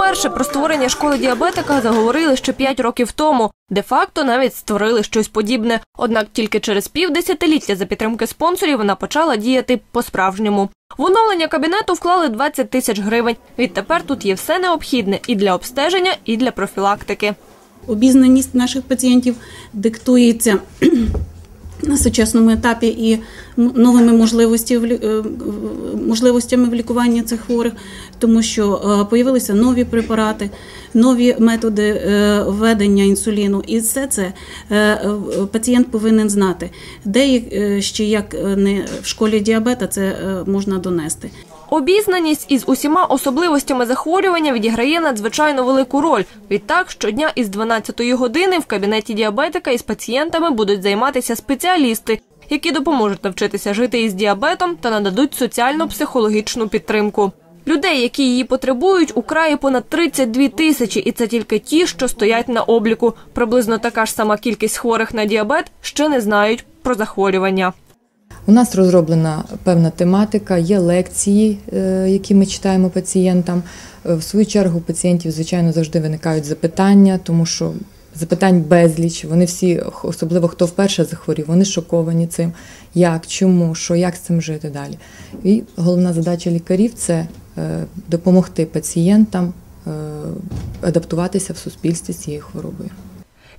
Уперше про створення школи діабетика заговорили ще 5 років тому. Де-факто навіть створили щось подібне. Однак тільки через півдесятиліття за підтримки спонсорів вона почала діяти по-справжньому. В оновлення кабінету вклали 20 тисяч гривень. Відтепер тут є все необхідне і для обстеження, і для профілактики. Обізнаність наших пацієнтів диктується на сучасному етапі і новими е, можливостями в лікуванні цих хворих, тому що е, появилися нові препарати, нові методи е, введення інсуліну. І все це пацієнт повинен знати, де ще як не в школі діабета це можна донести. Обізнаність із усіма особливостями захворювання відіграє надзвичайно велику роль. Відтак, щодня із 12-ї години в кабінеті діабетика із пацієнтами будуть займатися спеціалісти, які допоможуть навчитися жити із діабетом та нададуть соціально-психологічну підтримку. Людей, які її потребують, у краї понад 32 тисячі, і це тільки ті, що стоять на обліку. Приблизно така ж сама кількість хворих на діабет ще не знають про захворювання. У нас розроблена певна тематика, є лекції, е, які ми читаємо пацієнтам. Е, В свою чергу пацієнтів, звичайно, завжди виникають запитання, тому що запитань безліч. Вони всі, особливо хто вперше захворів, вони шоковані цим, як, чому, що, як з цим жити далі. І головна задача лікарів це е, допомогти пацієнтам адаптуватися в суспільстві з цією хворобою.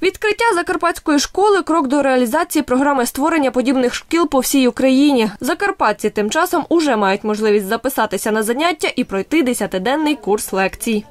Відкриття закарпатської школи крок до реалізації програми створення подібних шкіл по всій Україні. Закарпатці тим часом уже мають можливість записатися на заняття і пройти 10-денний курс лекцій.